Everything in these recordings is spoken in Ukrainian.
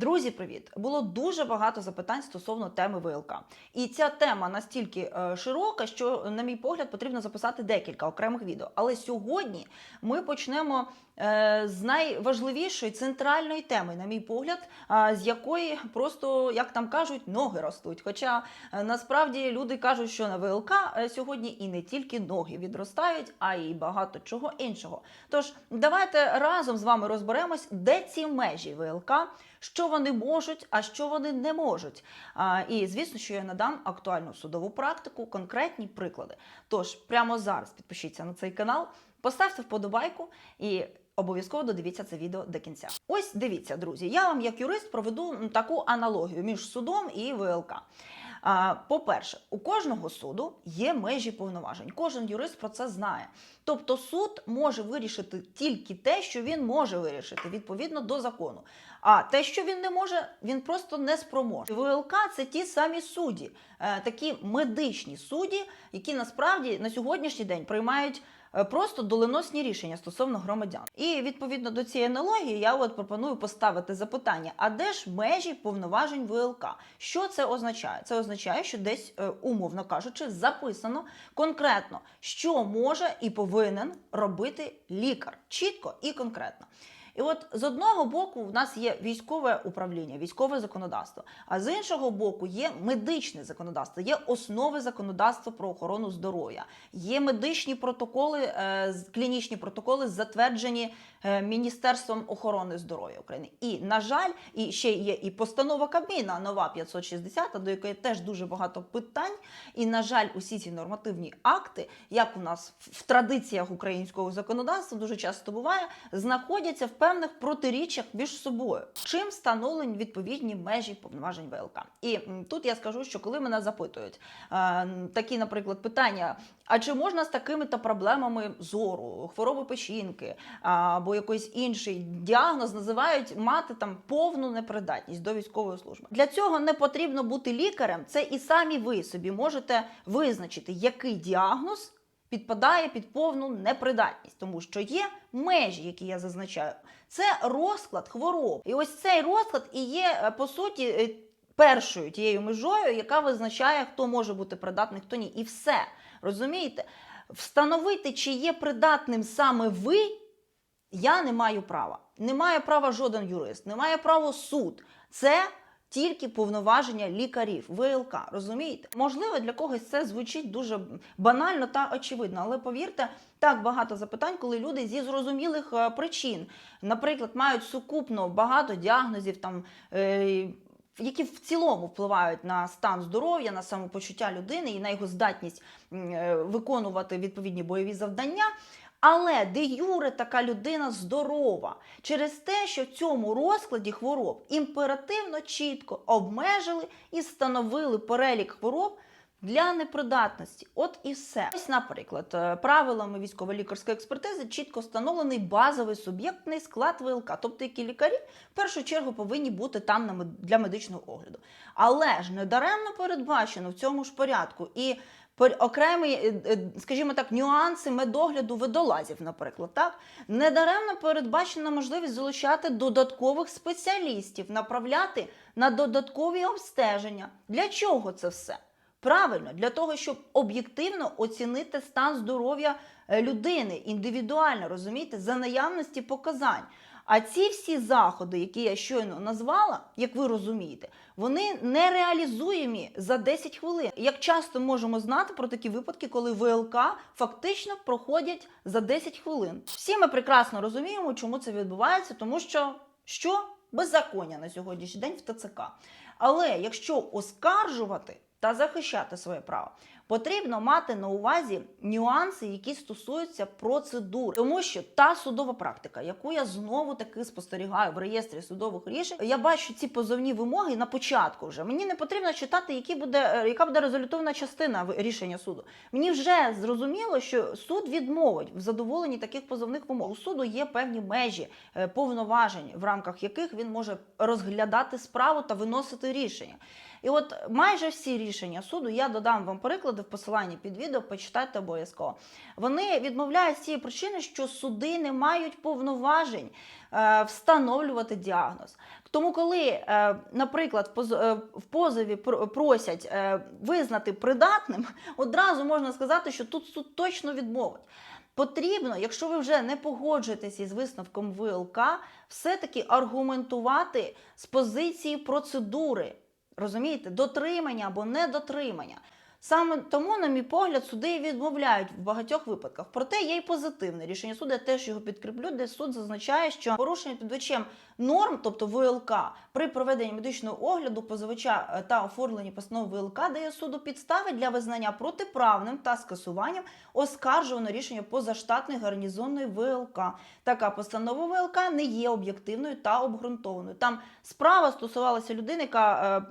Друзі, привіт! Було дуже багато запитань стосовно теми ВЛК. І ця тема настільки е, широка, що, на мій погляд, потрібно записати декілька окремих відео. Але сьогодні ми почнемо з найважливішої центральної теми, на мій погляд, з якої просто, як там кажуть, ноги ростуть. Хоча е, насправді люди кажуть, що на ВЛК е, сьогодні і не тільки ноги відростають, а й багато чого іншого. Тож давайте разом з вами розберемось, де ці межі ВЛК, що вони можуть, а що вони не можуть. І звісно, що я надам актуальну судову практику, конкретні приклади. Тож прямо зараз підпишіться на цей канал, поставте вподобайку і. Обов'язково додивіться це відео до кінця. Ось дивіться, друзі. Я вам, як юрист, проведу таку аналогію між судом і ВЛК. По-перше, у кожного суду є межі повноважень. Кожен юрист про це знає. Тобто суд може вирішити тільки те, що він може вирішити відповідно до закону. А те, що він не може, він просто не спроможе. ВЛК це ті самі судді, е, такі медичні судді, які насправді на сьогоднішній день приймають. Е, Просто доленосні рішення стосовно громадян, і відповідно до цієї аналогії я от пропоную поставити запитання: а де ж межі повноважень ВЛК? Що це означає? Це означає, що десь, е, умовно кажучи, записано конкретно, що може і повинен робити лікар, чітко і конкретно. І от з одного боку в нас є військове управління, військове законодавство, а з іншого боку є медичне законодавство, є основи законодавства про охорону здоров'я, є медичні протоколи, е, клінічні протоколи, затверджені е, Міністерством охорони здоров'я України. І на жаль, і ще є і постанова Кабміна нова 560, до якої теж дуже багато питань. І на жаль, усі ці нормативні акти, як у нас в традиціях українського законодавства дуже часто буває, знаходяться в певних протиріччях між собою. Чим встановлені відповідні межі повноважень ВЛК? І тут я скажу, що коли мене запитують е, такі, наприклад, питання: а чи можна з такими то проблемами зору, хвороби печінки або якийсь інший діагноз називають мати там повну непридатність до військової служби? Для цього не потрібно бути лікарем. Це і самі ви собі можете визначити, який діагноз підпадає під повну непридатність, тому що є межі, які я зазначаю. Це розклад хвороб. І ось цей розклад і є е, по суті. е, Першою тією межою, яка визначає, хто може бути придатний, хто ні. І все. Розумієте? Встановити, чи є придатним саме ви, я не маю права. Не має права жоден юрист, не має права суд. Це тільки повноваження лікарів, ВЛК. Розумієте? Можливо, для когось це звучить дуже банально та очевидно, але повірте, так багато запитань, коли люди зі зрозумілих е, причин, наприклад, мають сукупно багато діагнозів там. Е, які в цілому впливають на стан здоров'я, на самопочуття людини і на його здатність е, виконувати відповідні бойові завдання. Але де юре така людина здорова через те, що в цьому розкладі хвороб імперативно чітко обмежили і встановили перелік хвороб для непридатності. От і все. Ось, наприклад, е, правилами військово-лікарської експертизи чітко встановлений базовий суб'єктний склад ВЛК, тобто які лікарі в першу чергу повинні бути там для медичного огляду. Але ж недаремно передбачено в цьому ж порядку і окремі, е, е, скажімо так, нюанси медогляду видолазів, наприклад, так недаремно передбачена можливість залучати додаткових спеціалістів, направляти на додаткові обстеження. Для чого це все? Правильно, для того, щоб об'єктивно оцінити стан здоров'я е, людини, індивідуально, розумієте, за наявності показань. А ці всі заходи, які я щойно назвала, як ви розумієте, вони нереалізуємі за 10 хвилин. Як часто можемо знати про такі випадки, коли ВЛК фактично проходять за 10 хвилин. Всі ми прекрасно розуміємо, чому це відбувається, тому що що беззаконня на сьогоднішній день в ТЦК. Але якщо оскаржувати та захищати своє право, потрібно мати на увазі нюанси, які стосуються процедур, тому що та судова практика, яку я знову таки спостерігаю в реєстрі судових рішень, я бачу ці позовні вимоги на початку. Вже мені не потрібно читати, які буде е, яка буде резолютивна частина рішення суду. Мені вже зрозуміло, що суд відмовить в задоволенні таких позовних вимог. У суду є певні межі е, повноважень, в рамках яких він може розглядати справу та виносити рішення. І от майже всі рішення суду. Я додам вам приклади в посиланні під відео, почитайте обов'язково. Вони відмовляють з цієї причини, що суди не мають повноважень е, встановлювати діагноз. Тому, коли, е, наприклад, в е, позові пр- просять визнати придатним, одразу можна сказати, що тут суд точно відмовить. Потрібно, якщо ви вже не погоджуєтеся із висновком ВЛК, все-таки аргументувати з позиції процедури. Розумієте, дотримання або недотримання. Саме тому, на мій погляд, суди відмовляють в багатьох випадках. Проте є й позитивне рішення суду. Я теж його підкріплю, де суд зазначає, що порушення підвищем норм, тобто ВЛК, при проведенні медичного огляду позивача е, та оформленні постанови ВЛК дає суду підстави для визнання протиправним та скасуванням оскаржуваного рішення позаштатної гарнізонної ВЛК. Така постанова ВЛК не є об'єктивною та обґрунтованою. Там справа стосувалася людини, яка е,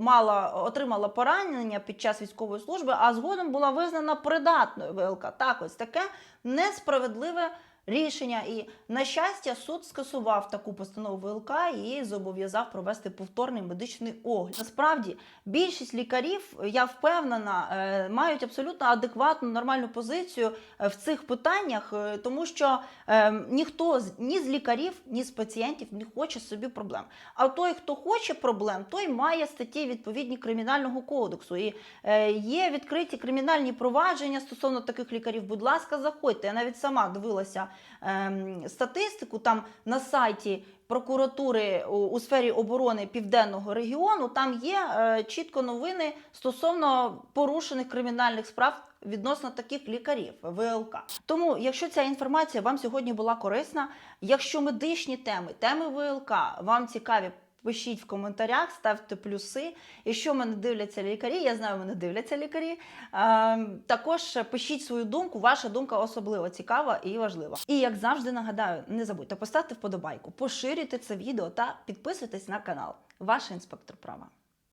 мала отримала поранення під час військової служби, а згодом була визнана придатною ВЛК. Так, ось таке несправедливе. Рішення і на щастя, суд скасував таку постанову ВЛК і зобов'язав провести повторний медичний огляд. Насправді, більшість лікарів, я впевнена, е, мають абсолютно адекватну нормальну позицію е, в цих питаннях, е, тому що ніхто з- ні з лікарів, ні з пацієнтів не хоче собі проблем. А той, хто хоче проблем, той має статті відповідні кримінального кодексу. І є відкриті кримінальні провадження стосовно таких лікарів. Будь ласка, заходьте. Я навіть сама дивилася статистику там на сайті. Прокуратури у, у сфері оборони південного регіону там є е, чітко новини стосовно порушених кримінальних справ відносно таких лікарів ВЛК. Тому, якщо ця інформація вам сьогодні була корисна, якщо медичні теми, теми ВЛК вам цікаві. Пишіть в коментарях, ставте плюси. Якщо мене дивляться лікарі, я знаю, мене дивляться лікарі. Е, також пишіть свою думку. Ваша думка особливо цікава і важлива. І як завжди нагадаю, не забудьте поставити вподобайку, поширюйте це відео та підписуйтесь на канал. Ваш інспектор права.